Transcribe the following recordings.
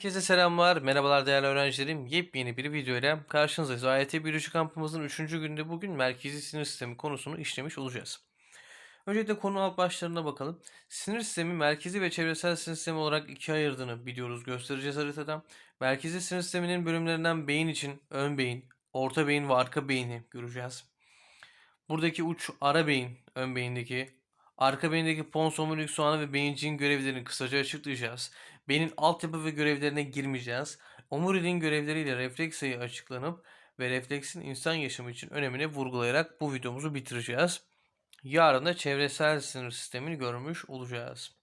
Herkese selamlar, merhabalar değerli öğrencilerim. Yepyeni bir video ile karşınızdayız. AYT Biyoloji kampımızın 3. günde bugün merkezi sinir sistemi konusunu işlemiş olacağız. Öncelikle konu alt başlarına bakalım. Sinir sistemi merkezi ve çevresel sinir sistemi olarak ikiye ayırdığını biliyoruz, göstereceğiz haritada. Merkezi sinir sisteminin bölümlerinden beyin için ön beyin, orta beyin ve arka beyni göreceğiz. Buradaki uç ara beyin, ön beyindeki, arka beyindeki pons, omurilik soğanı ve beyinciğin görevlerini kısaca açıklayacağız. Beynin altyapı ve görevlerine girmeyeceğiz. Omuriliğin görevleriyle refleks sayı açıklanıp ve refleksin insan yaşamı için önemini vurgulayarak bu videomuzu bitireceğiz. Yarın da çevresel sinir sistemini görmüş olacağız.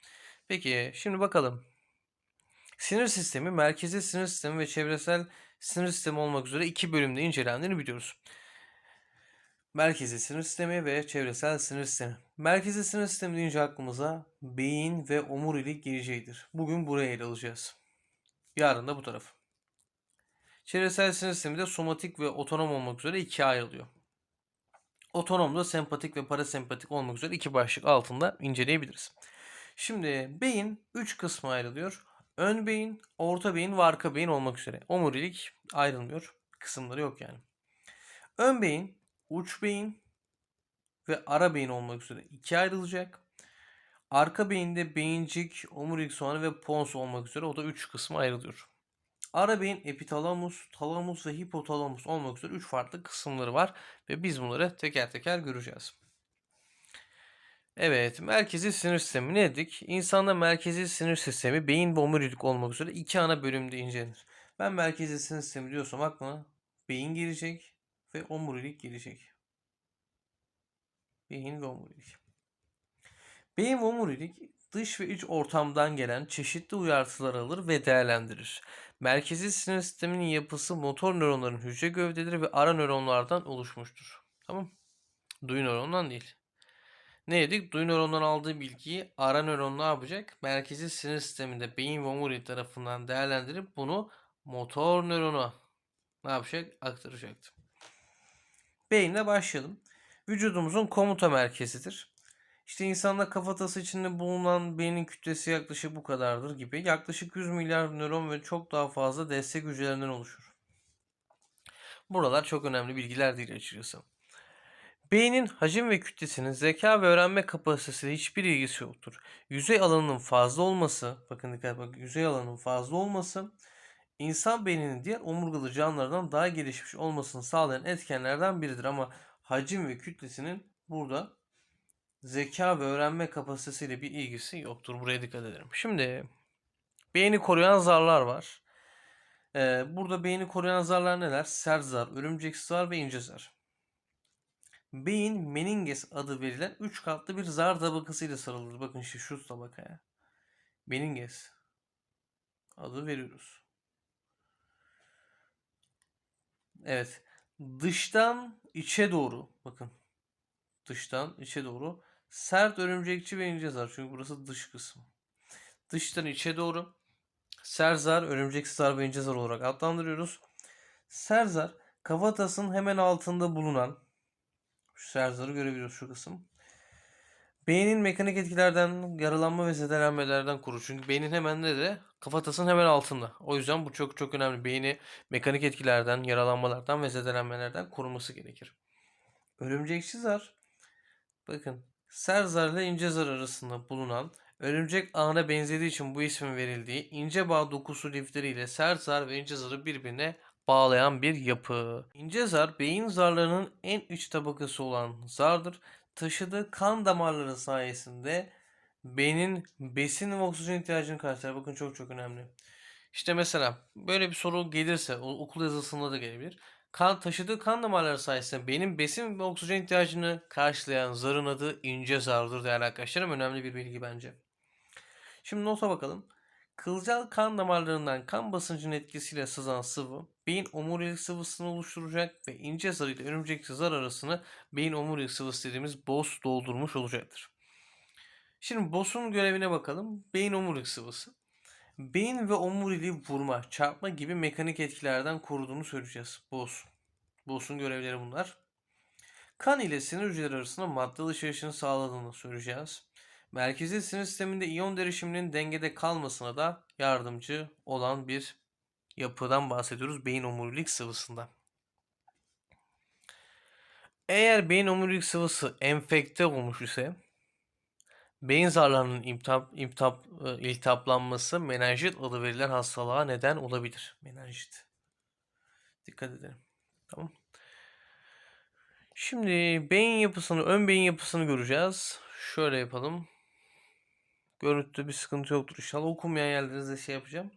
Peki şimdi bakalım. Sinir sistemi, merkezi sinir sistemi ve çevresel sinir sistemi olmak üzere iki bölümde incelendiğini biliyoruz. Merkezi sinir sistemi ve çevresel sinir sistemi. Merkezi sinir sistemi deyince aklımıza beyin ve omurilik geleceğidir. Bugün buraya ele alacağız. Yarın da bu taraf. Çevresel sinir sistemi de somatik ve otonom olmak üzere ikiye ayrılıyor. Otonom da sempatik ve parasempatik olmak üzere iki başlık altında inceleyebiliriz. Şimdi beyin 3 kısma ayrılıyor. Ön beyin, orta beyin ve arka beyin olmak üzere. Omurilik ayrılmıyor. Kısımları yok yani. Ön beyin, uç beyin ve ara beyin olmak üzere ikiye ayrılacak. Arka beyinde beyincik, omurilik soğanı ve pons olmak üzere o da 3 kısma ayrılıyor. Ara beyin epitalamus, talamus ve hipotalamus olmak üzere 3 farklı kısımları var ve biz bunları teker teker göreceğiz. Evet, merkezi sinir sistemi ne dedik? İnsanda merkezi sinir sistemi beyin ve omurilik olmak üzere iki ana bölümde incelenir. Ben merkezi sinir sistemi diyorsam aklıma beyin gelecek ve omurilik gelecek. Beyin ve omurilik. Beyin ve omurilik dış ve iç ortamdan gelen çeşitli uyartılar alır ve değerlendirir. Merkezi sinir sisteminin yapısı motor nöronların hücre gövdeleri ve ara nöronlardan oluşmuştur. Tamam? Duyu nöronundan değil. Ne dedik? Duyu nöronundan aldığı bilgiyi ara nöron ne yapacak? Merkezi sinir sisteminde beyin ve omurilik tarafından değerlendirip bunu motor nörona ne yapacak? Aktaracaktı. Beyinle başlayalım. Vücudumuzun komuta merkezidir. İşte insanda kafatası içinde bulunan beynin kütlesi yaklaşık bu kadardır gibi. Yaklaşık 100 milyar nöron ve çok daha fazla destek hücrelerinden oluşur. Buralar çok önemli bilgiler değil açıkçası. Beynin hacim ve kütlesinin zeka ve öğrenme kapasitesiyle hiçbir ilgisi yoktur. Yüzey alanının fazla olması, bakın dikkat bak, yüzey alanının fazla olması insan beyninin diğer omurgalı canlılardan daha gelişmiş olmasını sağlayan etkenlerden biridir ama hacim ve kütlesinin burada zeka ve öğrenme kapasitesiyle bir ilgisi yoktur. Buraya dikkat edelim. Şimdi beyni koruyan zarlar var. Ee, burada beyni koruyan zarlar neler? Sert zar, örümcek zar ve ince zar. Beyin meninges adı verilen 3 katlı bir zar tabakasıyla sarılır. Bakın şu, şu tabakaya. Meninges adı veriyoruz. Evet. Dıştan içe doğru bakın. Dıştan içe doğru sert örümcekçi ve ince zar. Çünkü burası dış kısmı. Dıştan içe doğru sert zar, örümcek zar ve ince zar olarak adlandırıyoruz. Sert zar kafatasının hemen altında bulunan şu serzarı görebiliyoruz şu kısım. Beynin mekanik etkilerden, yaralanma ve zedelenmelerden korur. Çünkü beynin hemen de kafatasının hemen altında. O yüzden bu çok çok önemli. Beyni mekanik etkilerden, yaralanmalardan ve zedelenmelerden koruması gerekir. Örümcekçi zar. Bakın serzar ile ince zar arasında bulunan örümcek ağına benzediği için bu ismin verildiği ince bağ dokusu lifleriyle sert zar ve ince zarı birbirine bağlayan bir yapı. İnce zar beyin zarlarının en iç tabakası olan zardır. Taşıdığı kan damarları sayesinde beynin besin ve oksijen ihtiyacını karşılar. Bakın çok çok önemli. İşte mesela böyle bir soru gelirse okul yazısında da gelebilir. Kan taşıdığı kan damarları sayesinde benim besin ve oksijen ihtiyacını karşılayan zarın adı ince zardır değerli arkadaşlarım. Önemli bir bilgi bence. Şimdi nota bakalım. Kılcal kan damarlarından kan basıncının etkisiyle sızan sıvı beyin omurilik sıvısını oluşturacak ve ince zar ile örümcekli zar arasını beyin omurilik sıvısı dediğimiz BOS doldurmuş olacaktır. Şimdi BOS'un görevine bakalım. Beyin omurilik sıvısı. Beyin ve omuriliği vurma, çarpma gibi mekanik etkilerden koruduğunu söyleyeceğiz. BOS. BOS'un görevleri bunlar. Kan ile sinir hücreleri arasında madde alışverişini sağladığını söyleyeceğiz. Merkezi sinir sisteminde iyon derişiminin dengede kalmasına da yardımcı olan bir yapıdan bahsediyoruz beyin omurilik sıvısında. Eğer beyin omurilik sıvısı enfekte olmuş ise beyin zarlarının imtihap, imtihap, e, iltihaplanması menenjit adı verilen hastalığa neden olabilir. Menenjit. Dikkat edelim. Tamam. Şimdi beyin yapısını, ön beyin yapısını göreceğiz. Şöyle yapalım. Görüntüde bir sıkıntı yoktur inşallah. Okunmayan yerlerinizde şey yapacağım.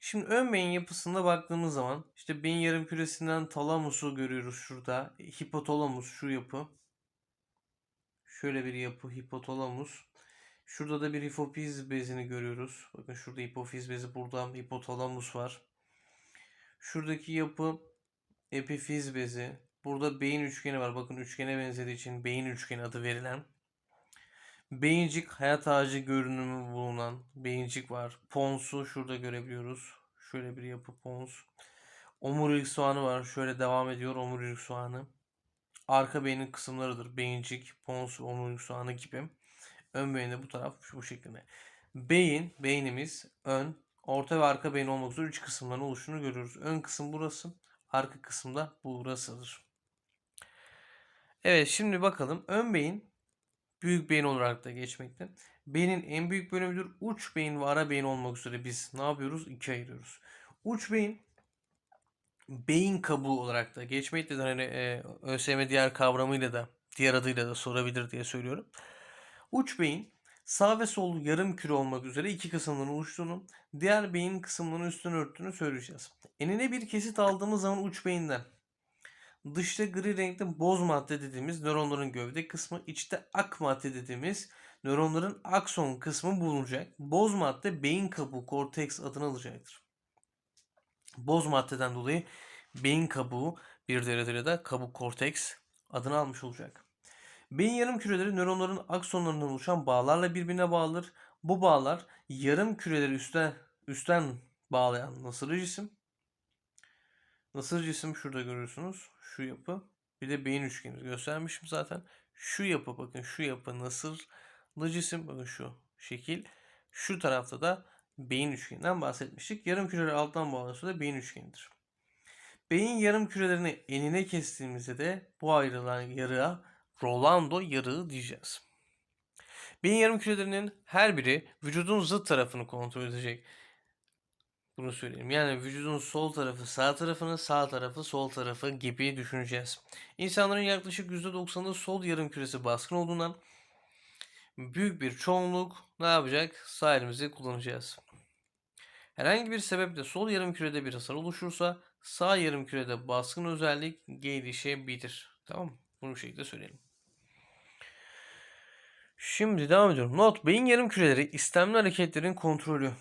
Şimdi ön beyin yapısında baktığımız zaman işte beyin yarım küresinden talamusu görüyoruz şurada. Hipotalamus şu yapı. Şöyle bir yapı hipotalamus. Şurada da bir hipofiz bezini görüyoruz. Bakın şurada hipofiz bezi, burada hipotalamus var. Şuradaki yapı epifiz bezi. Burada beyin üçgeni var. Bakın üçgene benzediği için beyin üçgeni adı verilen. Beyincik hayat ağacı görünümü bulunan beyincik var. Ponsu şurada görebiliyoruz. Şöyle bir yapı pons. Omurilik soğanı var. Şöyle devam ediyor omurilik soğanı. Arka beynin kısımlarıdır. Beyincik, pons, omurilik soğanı gibi. Ön beyinde bu taraf bu şekilde. Beyin, beynimiz ön, orta ve arka beyin olmak üzere üç kısımdan oluşunu görüyoruz. Ön kısım burası, arka kısım da burasıdır. Evet şimdi bakalım. Ön beyin büyük beyin olarak da geçmekte. Beynin en büyük bölümüdür. Uç beyin ve ara beyin olmak üzere biz ne yapıyoruz? İkiye ayırıyoruz. Uç beyin beyin kabuğu olarak da geçmektedir. Hani e, ÖSYM diğer kavramıyla da diğer adıyla da sorabilir diye söylüyorum. Uç beyin sağ ve sol yarım küre olmak üzere iki kısımdan oluştuğunu, diğer beyin kısımlarının üstünü örttüğünü söyleyeceğiz. Enine bir kesit aldığımız zaman uç beyinden Dışta gri renkte boz madde dediğimiz nöronların gövde kısmı, içte ak madde dediğimiz nöronların akson kısmı bulunacak. Boz madde beyin kabuğu korteks adını alacaktır. Boz maddeden dolayı beyin kabuğu bir derecede de kabuk korteks adını almış olacak. Beyin yarım küreleri nöronların aksonlarından oluşan bağlarla birbirine bağlıdır. Bu bağlar yarım küreleri üstten, üstten bağlayan nasırlı cisim. Nasır cisim şurada görüyorsunuz şu yapı. Bir de beyin üçgeni göstermişim zaten. Şu yapı bakın şu yapı nasırlı cisim bakın şu şekil. Şu tarafta da beyin üçgeninden bahsetmiştik. Yarım küreler alttan bağlanırsa da beyin üçgenidir. Beyin yarım kürelerini enine kestiğimizde de bu ayrılan yarığa Rolando yarığı diyeceğiz. Beyin yarım kürelerinin her biri vücudun zıt tarafını kontrol edecek. Bunu söyleyeyim. Yani vücudun sol tarafı sağ tarafını, sağ tarafı sol tarafı gibi düşüneceğiz. İnsanların yaklaşık %90'ı sol yarım küresi baskın olduğundan büyük bir çoğunluk ne yapacak? Sağ elimizi kullanacağız. Herhangi bir sebeple sol yarım kürede bir hasar oluşursa sağ yarım kürede baskın özellik gelişebilir. Tamam mı? Bunu bu şekilde söyleyelim. Şimdi devam ediyorum. Not beyin yarım küreleri istemli hareketlerin kontrolü.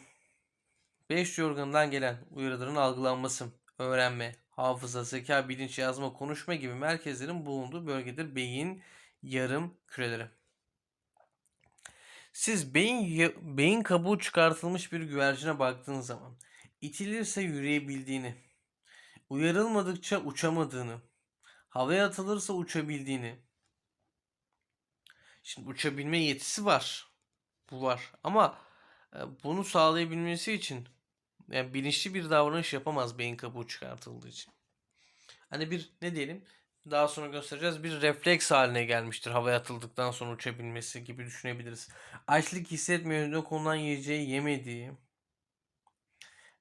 Beş organından gelen uyarıların algılanması, öğrenme, hafıza, zeka, bilinç, yazma, konuşma gibi merkezlerin bulunduğu bölgedir beyin yarım küreleri. Siz beyin beyin kabuğu çıkartılmış bir güvercine baktığınız zaman itilirse yürüyebildiğini, uyarılmadıkça uçamadığını, havaya atılırsa uçabildiğini. Şimdi uçabilme yetisi var. Bu var. Ama e, bunu sağlayabilmesi için yani bilinçli bir davranış yapamaz beyin kabuğu çıkartıldığı için. Hani bir ne diyelim daha sonra göstereceğiz bir refleks haline gelmiştir havaya atıldıktan sonra uçabilmesi gibi düşünebiliriz. Açlık hissetmeyince konulan yiyeceği yemediği,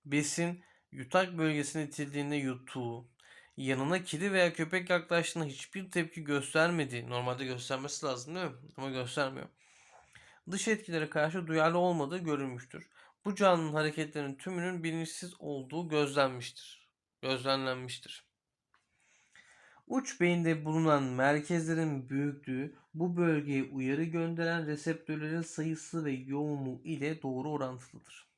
besin yutak bölgesine itildiğinde yuttuğu, yanına kedi veya köpek yaklaştığında hiçbir tepki göstermediği, normalde göstermesi lazım değil mi? Ama göstermiyor. Dış etkilere karşı duyarlı olmadığı görülmüştür. Bu canlının hareketlerinin tümünün bilinçsiz olduğu gözlenmiştir. Gözlemlenmiştir. Uç beyinde bulunan merkezlerin büyüklüğü bu bölgeye uyarı gönderen reseptörlerin sayısı ve yoğunluğu ile doğru orantılıdır.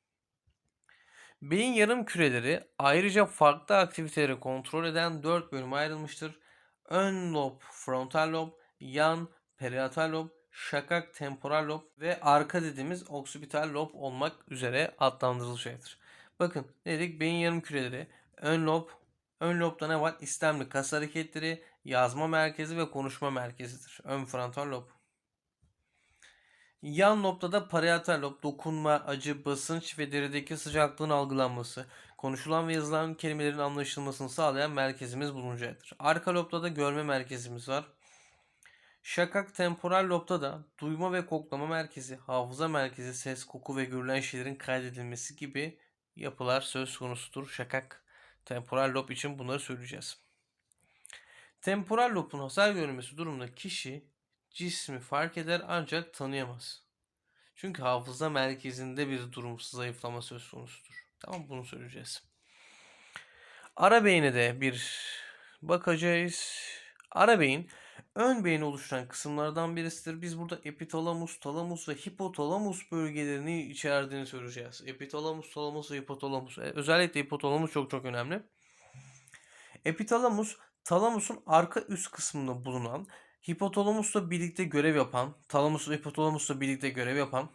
Beyin yarım küreleri ayrıca farklı aktiviteleri kontrol eden 4 bölüme ayrılmıştır. Ön lob, frontal lob, yan, parietal lob, şakak temporal lob ve arka dediğimiz oksipital lob olmak üzere adlandırılacaktır. Bakın dedik beyin yarım küreleri, ön lob, ön lobda ne var? İstemli kas hareketleri, yazma merkezi ve konuşma merkezidir. Ön frontal lob. Yan noktada parietal lob dokunma, acı, basınç ve derideki sıcaklığın algılanması, konuşulan ve yazılan kelimelerin anlaşılmasını sağlayan merkezimiz bulunacaktır. Arka lobda da görme merkezimiz var. Şakak temporal lobda da duyma ve koklama merkezi, hafıza merkezi, ses, koku ve görülen şeylerin kaydedilmesi gibi yapılar söz konusudur. Şakak temporal lob için bunları söyleyeceğiz. Temporal lobun hasar görmesi durumunda kişi cismi fark eder ancak tanıyamaz. Çünkü hafıza merkezinde bir durum zayıflama söz konusudur. Tamam bunu söyleyeceğiz. Ara beyine de bir bakacağız. Ara beyin ön beyni oluşturan kısımlardan birisidir. Biz burada epitalamus, talamus ve hipotalamus bölgelerini içerdiğini söyleyeceğiz. Epitalamus, talamus ve hipotalamus. E, Özellikle hipotalamus çok çok önemli. Epitalamus talamusun arka üst kısmında bulunan, hipotalamusla birlikte görev yapan, talamus ve hipotalamusla birlikte görev yapan,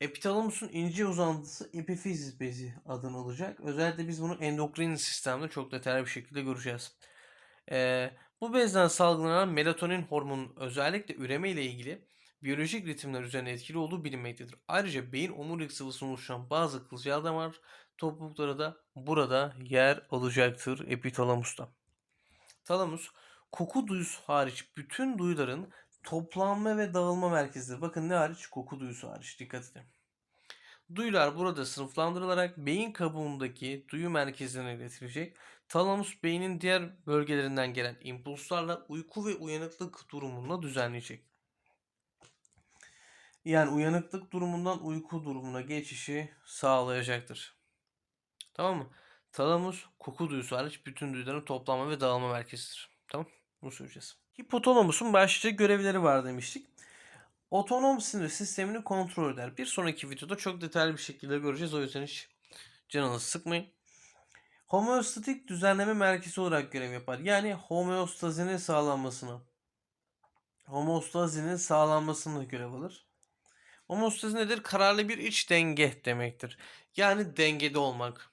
epitalamusun ince uzantısı epifiz bezi adını alacak. Özellikle biz bunu endokrin sistemde çok detaylı bir şekilde göreceğiz. Ee, bu bezden salgılanan melatonin hormonunun özellikle üreme ile ilgili biyolojik ritimler üzerine etkili olduğu bilinmektedir. Ayrıca beyin omurilik sıvısını oluşturan bazı kılcal damar toplulukları da burada yer alacaktır epitalamusta. Talamus koku duyusu hariç bütün duyuların toplanma ve dağılma merkezidir. Bakın ne hariç? Koku duyusu hariç. Dikkat edin. Duyular burada sınıflandırılarak beyin kabuğundaki duyu merkezine iletilecek. Talamus beynin diğer bölgelerinden gelen impulslarla uyku ve uyanıklık durumunu düzenleyecek. Yani uyanıklık durumundan uyku durumuna geçişi sağlayacaktır. Tamam mı? Talamus koku duyusu hariç bütün duyuların toplanma ve dağılma merkezidir. Tamam? Bunu söyleyeceğiz. Hipotalamusun başlıca görevleri var demiştik. Otonom sinir sistemini kontrol eder. Bir sonraki videoda çok detaylı bir şekilde göreceğiz. O yüzden hiç canınızı sıkmayın. Homeostatik düzenleme merkezi olarak görev yapar. Yani homeostazinin sağlanmasını homeostazinin sağlanmasını görev alır. Homeostazi nedir? Kararlı bir iç denge demektir. Yani dengede olmak.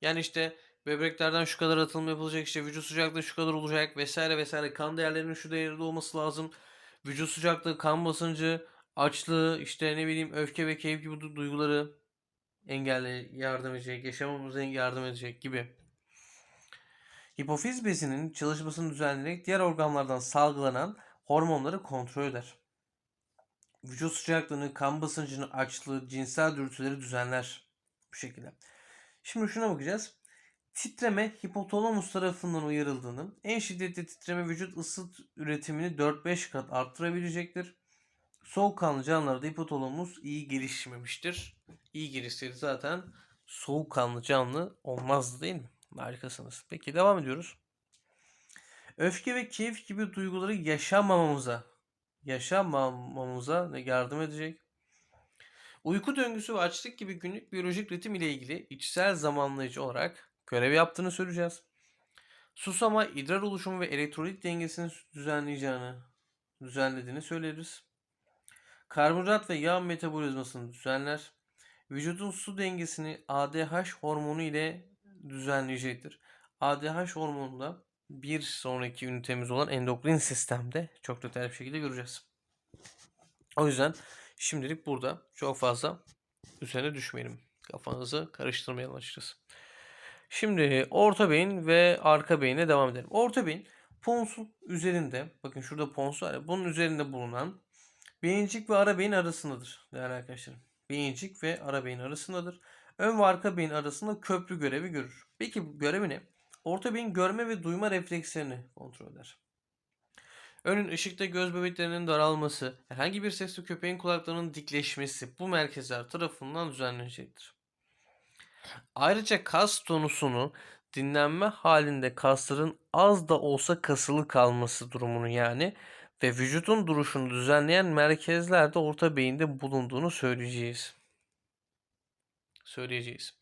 Yani işte böbreklerden şu kadar atılma yapılacak, işte vücut sıcaklığı şu kadar olacak vesaire vesaire. Kan değerlerinin şu değerde olması lazım. Vücut sıcaklığı, kan basıncı, açlığı, işte ne bileyim öfke ve keyif gibi du- duyguları engelle yardım edecek, yaşamamıza yardım edecek gibi. Hipofiz bezinin çalışmasını düzenleyerek diğer organlardan salgılanan hormonları kontrol eder. Vücut sıcaklığını, kan basıncını, açlığı, cinsel dürtüleri düzenler bu şekilde. Şimdi şuna bakacağız. Titreme hipotalamus tarafından uyarıldığını, en şiddetli titreme vücut ısı üretimini 4-5 kat arttırabilecektir. Soğukkanlı canlılarda hipotalamus iyi gelişmemiştir. İyi gelişseydi zaten soğukkanlı canlı olmazdı değil mi? Harikasınız. Peki devam ediyoruz. Öfke ve keyif gibi duyguları yaşamamamıza, yaşamamamıza yardım edecek. Uyku döngüsü ve açlık gibi günlük biyolojik ritim ile ilgili içsel zamanlayıcı olarak görev yaptığını söyleyeceğiz. Susama, idrar oluşumu ve elektrolit dengesini düzenleyeceğini, düzenlediğini söyleriz. Karbonhidrat ve yağ metabolizmasını düzenler. Vücudun su dengesini ADH hormonu ile düzenleyecektir. ADH hormonu da bir sonraki ünitemiz olan endokrin sistemde çok detaylı bir şekilde göreceğiz. O yüzden şimdilik burada çok fazla üzerine düşmeyelim. Kafanızı karıştırmayalım açıkçası. Şimdi orta beyin ve arka beyine devam edelim. Orta beyin ponsun üzerinde, bakın şurada pons var ya, bunun üzerinde bulunan beyincik ve ara beyin arasındadır değerli arkadaşlarım. Beyincik ve ara beyin arasındadır. Ön ve arka beyin arasında köprü görevi görür. Peki görevi ne? Orta beyin görme ve duyma reflekslerini kontrol eder. Önün ışıkta göz bebeklerinin daralması, herhangi bir sesli köpeğin kulaklarının dikleşmesi bu merkezler tarafından düzenlenecektir. Ayrıca kas tonusunu dinlenme halinde kasların az da olsa kasılı kalması durumunu yani ve vücudun duruşunu düzenleyen merkezlerde orta beyinde bulunduğunu söyleyeceğiz. Söyleyeceğiz.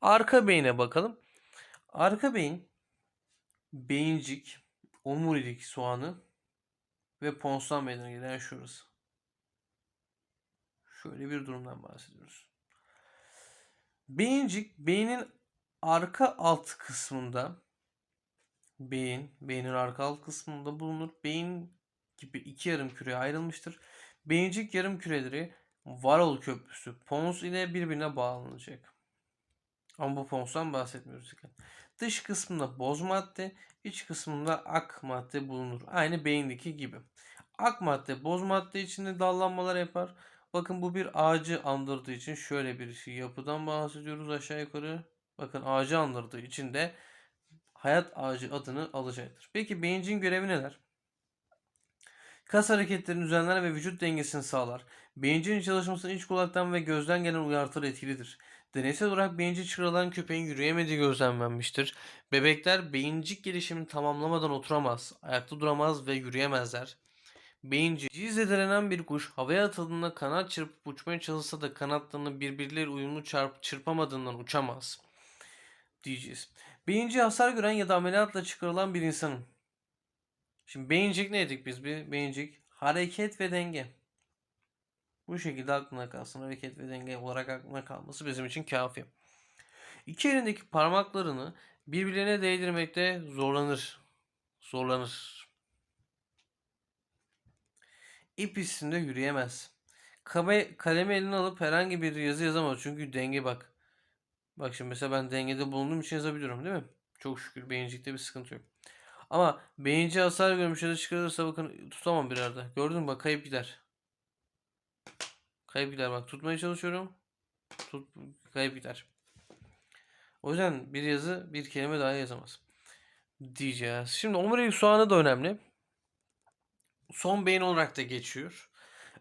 Arka beyine bakalım. Arka beyin beyincik, omurilik soğanı ve ponstan meydana gelen şurası. Şöyle bir durumdan bahsediyoruz. Beyincik beynin arka alt kısmında beyin, beynin arka alt kısmında bulunur. Beyin gibi iki yarım küreye ayrılmıştır. Beyincik yarım küreleri Varol Köprüsü Pons ile birbirine bağlanacak. Ama bu Pons'tan bahsetmiyoruz. Dış kısmında boz madde, iç kısmında ak madde bulunur. Aynı beyindeki gibi. Ak madde boz madde içinde dallanmalar yapar. Bakın bu bir ağacı andırdığı için şöyle bir yapıdan bahsediyoruz aşağı yukarı. Bakın ağacı andırdığı için de hayat ağacı adını alacaktır. Peki beyincin görevi neler? Kas hareketlerini düzenler ve vücut dengesini sağlar. Beyincin çalışmasını iç kulaktan ve gözden gelen uyartılar etkilidir. Deneysel olarak beyinci çıkarılan köpeğin yürüyemediği gözlemlenmiştir. Bebekler beyincik gelişimini tamamlamadan oturamaz, ayakta duramaz ve yürüyemezler. Beyinciği zedelenen bir kuş havaya atıldığında kanat çırpıp uçmaya çalışsa da kanatlarını birbirleriyle uyumlu çarp çırpamadığından uçamaz diyeceğiz. Beyinciği hasar gören ya da ameliyatla çıkarılan bir insanın. Şimdi beyincik ne dedik biz bir? Beyincik hareket ve denge. Bu şekilde aklına kalsın. Hareket ve denge olarak aklına kalması bizim için kafi. İki elindeki parmaklarını birbirlerine değdirmekte zorlanır. Zorlanır. İp üstünde yürüyemez. Kame, kalemi eline alıp herhangi bir yazı yazamaz. Çünkü denge bak. Bak şimdi mesela ben dengede bulunduğum için yazabiliyorum değil mi? Çok şükür beyincikte bir sıkıntı yok. Ama beyinci hasar görmüş ya da çıkarırsa bakın tutamam bir arada. Gördün mü bak kayıp gider. Kayıp gider bak tutmaya çalışıyorum. Tut, kayıp gider. O yüzden bir yazı bir kelime daha yazamaz. Diyeceğiz. Şimdi omurilik soğanı da önemli. Son beyin olarak da geçiyor.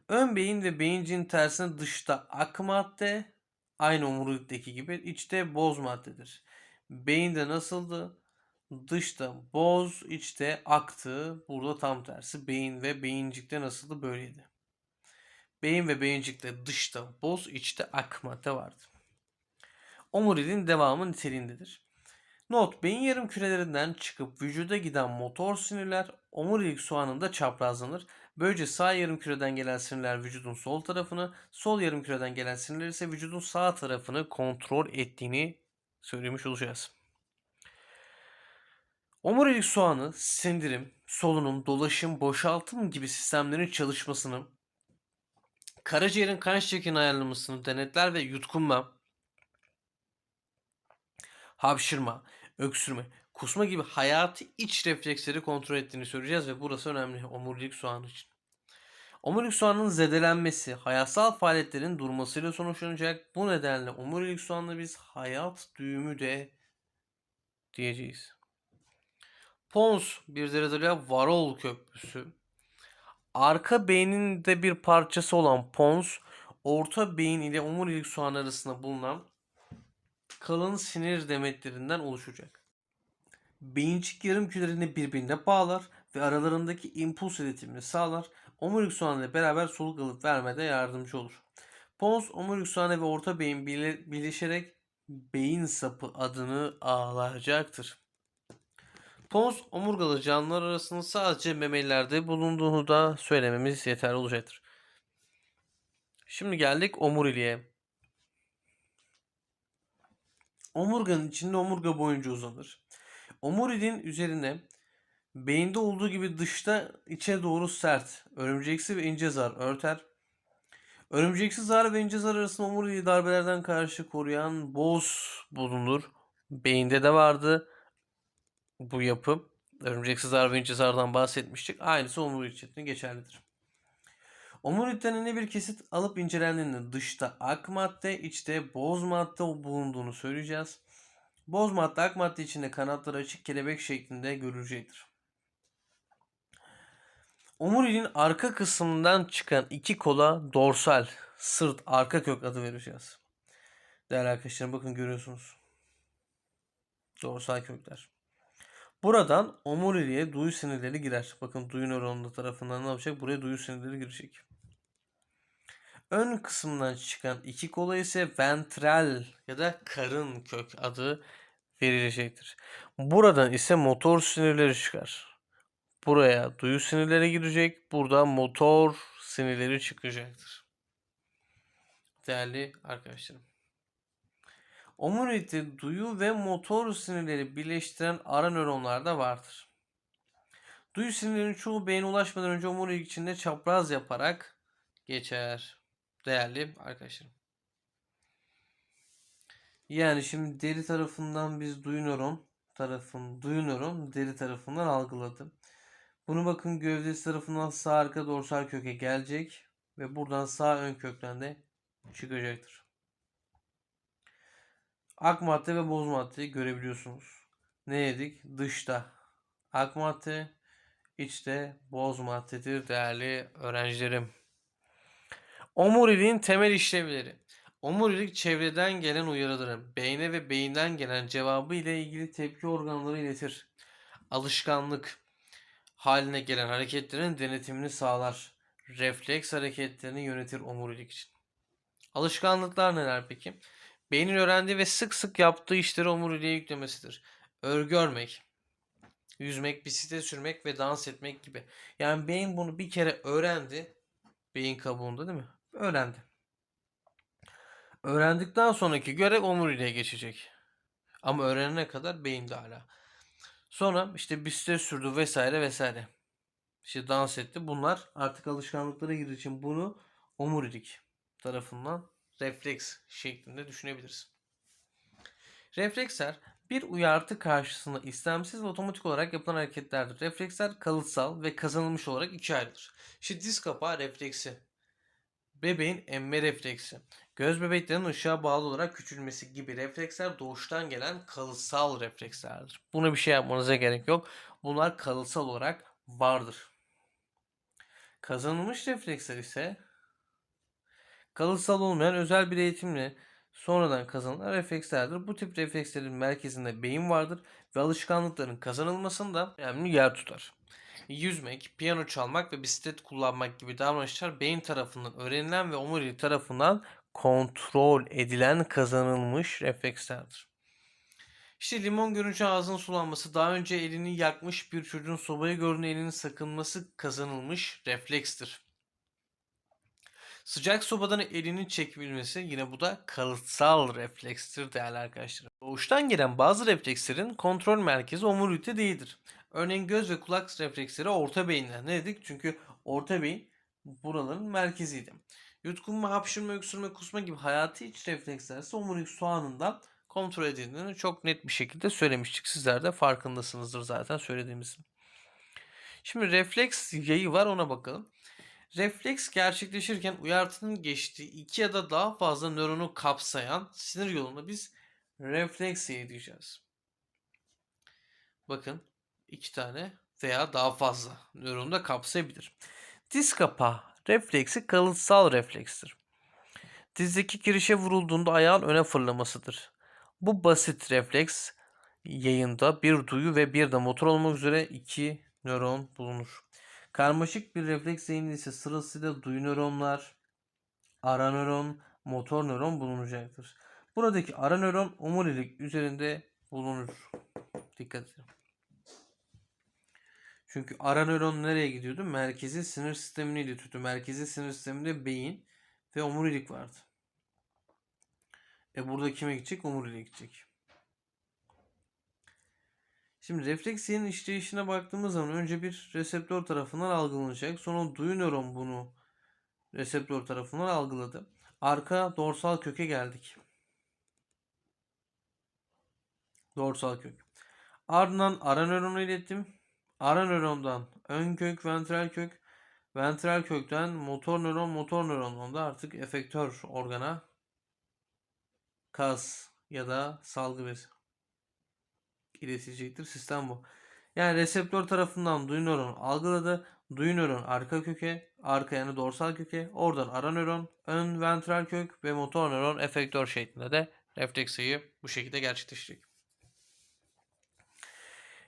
Ön beyin ve beyincin tersine dışta ak madde aynı omurilikteki gibi içte boz maddedir. Beyinde nasıldı? Dışta boz, içte aktı. Burada tam tersi. Beyin ve beyincikte nasıldı? Böyleydi. Beyin ve beyincikte dışta boz, içte ak madde vardı. Omuriliğin devamı niteliğindedir. Not, beyin yarım kürelerinden çıkıp vücuda giden motor sinirler omurilik soğanında çaprazlanır. Böylece sağ yarım küreden gelen sinirler vücudun sol tarafını, sol yarım küreden gelen sinirler ise vücudun sağ tarafını kontrol ettiğini söylemiş olacağız. Omurilik soğanı sindirim, solunum, dolaşım, boşaltım gibi sistemlerin çalışmasını, karaciğerin kan şeklini ayarlamasını denetler ve yutkunma, hapşırma, öksürme, kusma gibi hayati iç refleksleri kontrol ettiğini söyleyeceğiz ve burası önemli omurilik soğanı için. Omurilik soğanının zedelenmesi hayatsal faaliyetlerin durmasıyla sonuçlanacak. Bu nedenle omurilik soğanına biz hayat düğümü de diyeceğiz. Pons bir derece Varol Köprüsü. Arka beynin de bir parçası olan pons, orta beyin ile omurilik soğan arasında bulunan kalın sinir demetlerinden oluşacak. Beyincik yarım kürelerini birbirine bağlar ve aralarındaki impuls iletimini sağlar. Omurilik soğanı ile beraber soluk alıp vermede yardımcı olur. Pons, omurilik soğanı ve orta beyin birleşerek beyin sapı adını alacaktır. Pons omurgalı canlılar arasında sadece memelilerde bulunduğunu da söylememiz yeterli olacaktır. Şimdi geldik omuriliğe. Omurganın içinde omurga boyunca uzanır. Omuriliğin üzerine beyinde olduğu gibi dışta içe doğru sert, örümceksi ve ince zar örter. Örümceksi zar ve ince zar arasında omuriliği darbelerden karşı koruyan boz bulunur. Beyinde de vardı bu yapı. Örümceksiz zar ve ince zardan bahsetmiştik. Aynısı omurilik için geçerlidir. Omurilikten ne bir kesit alıp incelendiğinde dışta ak madde, içte boz madde bulunduğunu söyleyeceğiz. Boz madde ak madde içinde kanatları açık kelebek şeklinde görülecektir. Omuriliğin arka kısmından çıkan iki kola dorsal, sırt, arka kök adı vereceğiz. Değerli arkadaşlarım bakın görüyorsunuz. Dorsal kökler. Buradan omuriliğe duyu sinirleri girer. Bakın duyu nöronunda tarafından ne yapacak? Buraya duyu sinirleri girecek. Ön kısımdan çıkan iki kola ise ventral ya da karın kök adı verilecektir. Buradan ise motor sinirleri çıkar. Buraya duyu sinirleri girecek. Burada motor sinirleri çıkacaktır. Değerli arkadaşlarım. Omurilikte duyu ve motor sinirleri birleştiren ara nöronlar da vardır. Duyu sinirlerinin çoğu beyne ulaşmadan önce omurilik içinde çapraz yaparak geçer. Değerli arkadaşlarım. Yani şimdi deri tarafından biz duyu nöron tarafın duyu nöron deri tarafından algıladı. Bunu bakın gövdesi tarafından sağ arka dorsal köke gelecek ve buradan sağ ön kökten de çıkacaktır. Ak madde ve boz maddeyi görebiliyorsunuz. Ne dedik? Dışta ak madde, içte boz maddedir değerli öğrencilerim. Omuriliğin temel işlevleri. Omurilik çevreden gelen uyarıların beyne ve beyinden gelen cevabı ile ilgili tepki organları iletir. Alışkanlık haline gelen hareketlerin denetimini sağlar. Refleks hareketlerini yönetir omurilik için. Alışkanlıklar neler peki? Beynin öğrendiği ve sık sık yaptığı işleri omuriliğe yüklemesidir. Örgü örmek, yüzmek, bisiklet sürmek ve dans etmek gibi. Yani beyin bunu bir kere öğrendi. Beyin kabuğunda değil mi? Öğrendi. Öğrendikten sonraki görev omuriliğe geçecek. Ama öğrenene kadar beyinde hala. Sonra işte bisiklet sürdü vesaire vesaire. İşte dans etti. Bunlar artık alışkanlıklara girdiği için bunu omurilik tarafından refleks şeklinde düşünebiliriz. Refleksler bir uyartı karşısında istemsiz ve otomatik olarak yapılan hareketlerdir. Refleksler kalıtsal ve kazanılmış olarak ikiye ayrılır. İşte diz kapağı refleksi, bebeğin emme refleksi, göz bebeklerinin ışığa bağlı olarak küçülmesi gibi refleksler doğuştan gelen kalıtsal reflekslerdir. Buna bir şey yapmanıza gerek yok. Bunlar kalıtsal olarak vardır. Kazanılmış refleksler ise kalıtsal olmayan özel bir eğitimle sonradan kazanılan reflekslerdir. Bu tip reflekslerin merkezinde beyin vardır ve alışkanlıkların kazanılmasında önemli yer tutar. Yüzmek, piyano çalmak ve bisiklet kullanmak gibi davranışlar beyin tarafından öğrenilen ve omurilik tarafından kontrol edilen kazanılmış reflekslerdir. İşte limon görünce ağzının sulanması, daha önce elini yakmış bir çocuğun sobayı gördüğünde elinin sakınması kazanılmış reflekstir. Sıcak sobadan elinin çekebilmesi yine bu da kalıtsal reflekstir değerli arkadaşlar. Doğuştan gelen bazı reflekslerin kontrol merkezi omurilikte değildir. Örneğin göz ve kulak refleksleri orta beyinler. Ne dedik? Çünkü orta beyin buraların merkeziydi. Yutkunma, hapşırma, öksürme, kusma gibi hayati iç refleksler ise omurilik soğanından kontrol edildiğini çok net bir şekilde söylemiştik. Sizler de farkındasınızdır zaten söylediğimizin. Şimdi refleks yayı var ona bakalım. Refleks gerçekleşirken uyartının geçtiği iki ya da daha fazla nöronu kapsayan sinir yoluna biz refleks yayı diyeceğiz. Bakın iki tane veya daha fazla nöronu da kapsayabilir. Diz kapağı refleksi kalıtsal reflekstir. Dizdeki kirişe vurulduğunda ayağın öne fırlamasıdır. Bu basit refleks yayında bir duyu ve bir de motor olmak üzere iki nöron bulunur. Karmaşık bir refleks zihni ise sırasıyla duyu nöronlar, ara nöron, motor nöron bulunacaktır. Buradaki ara nöron omurilik üzerinde bulunur. Dikkat edin. Çünkü ara nöron nereye gidiyordu? Merkezi sinir sistemini iletiyordu. Merkezi sinir sisteminde beyin ve omurilik vardı. E burada kime gidecek? Omuriliğe gidecek. Şimdi refleksiyenin işleyişine baktığımız zaman önce bir reseptör tarafından algılanacak. Sonra duyu nöron bunu reseptör tarafından algıladı. Arka dorsal köke geldik. Dorsal kök. Ardından ara nöronu ilettim. Ara nörondan ön kök, ventral kök. Ventral kökten motor nöron, motor nörondan da artık efektör organa kas ya da salgı bezi iletilecektir. Sistem bu. Yani reseptör tarafından duyu nöron algıladı. Duyu nöron arka köke, arka yani dorsal köke, oradan ara nöron, ön ventral kök ve motor nöron efektör şeklinde de refleksayı bu şekilde gerçekleşecek.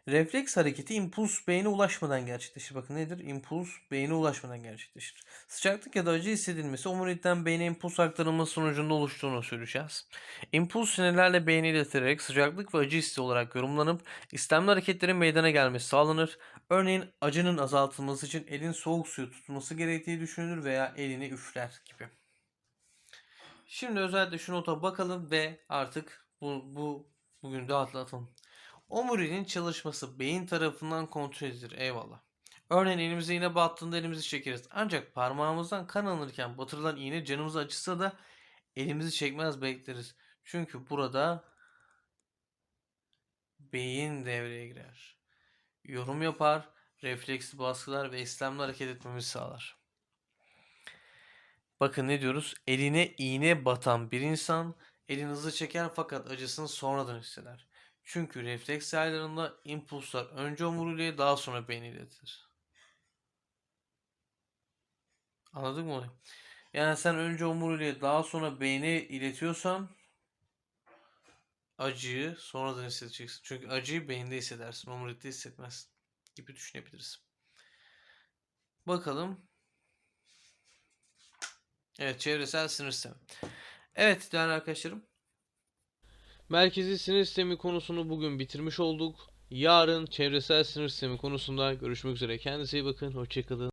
Refleks hareketi impuls beyne ulaşmadan gerçekleşir. Bakın nedir? İmpuls beyne ulaşmadan gerçekleşir. Sıcaklık ya da acı hissedilmesi omurilitten beyne impuls aktarılması sonucunda oluştuğunu söyleyeceğiz. İmpuls sinirlerle beyne iletilerek sıcaklık ve acı hissi olarak yorumlanıp istemli hareketlerin meydana gelmesi sağlanır. Örneğin acının azaltılması için elin soğuk suyu tutulması gerektiği düşünülür veya elini üfler gibi. Şimdi özellikle şu nota bakalım ve artık bu, bu bugün de atlatalım. Omuriliğin çalışması beyin tarafından kontrol edilir. Eyvallah. Örneğin elimize iğne battığında elimizi çekeriz. Ancak parmağımızdan kan alırken batırılan iğne canımızı acısa da elimizi çekmez bekleriz. Çünkü burada beyin devreye girer. Yorum yapar, refleksli baskılar ve istemli hareket etmemizi sağlar. Bakın ne diyoruz? Eline iğne batan bir insan elini hızlı çeker fakat acısını sonradan hisseder. Çünkü refleks yaylarında impulslar önce omuriliğe daha sonra beyne iletilir. Anladın mı olayı? Yani sen önce omuriliğe daha sonra beyne iletiyorsan acıyı sonradan hissedeceksin. Çünkü acıyı beyinde hissedersin, omurilikte hissetmezsin gibi düşünebiliriz. Bakalım. Evet, çevresel sinir sistemi. Evet değerli arkadaşlarım. Merkezi sinir sistemi konusunu bugün bitirmiş olduk. Yarın çevresel sinir sistemi konusunda görüşmek üzere. Kendinize iyi bakın. Hoşçakalın.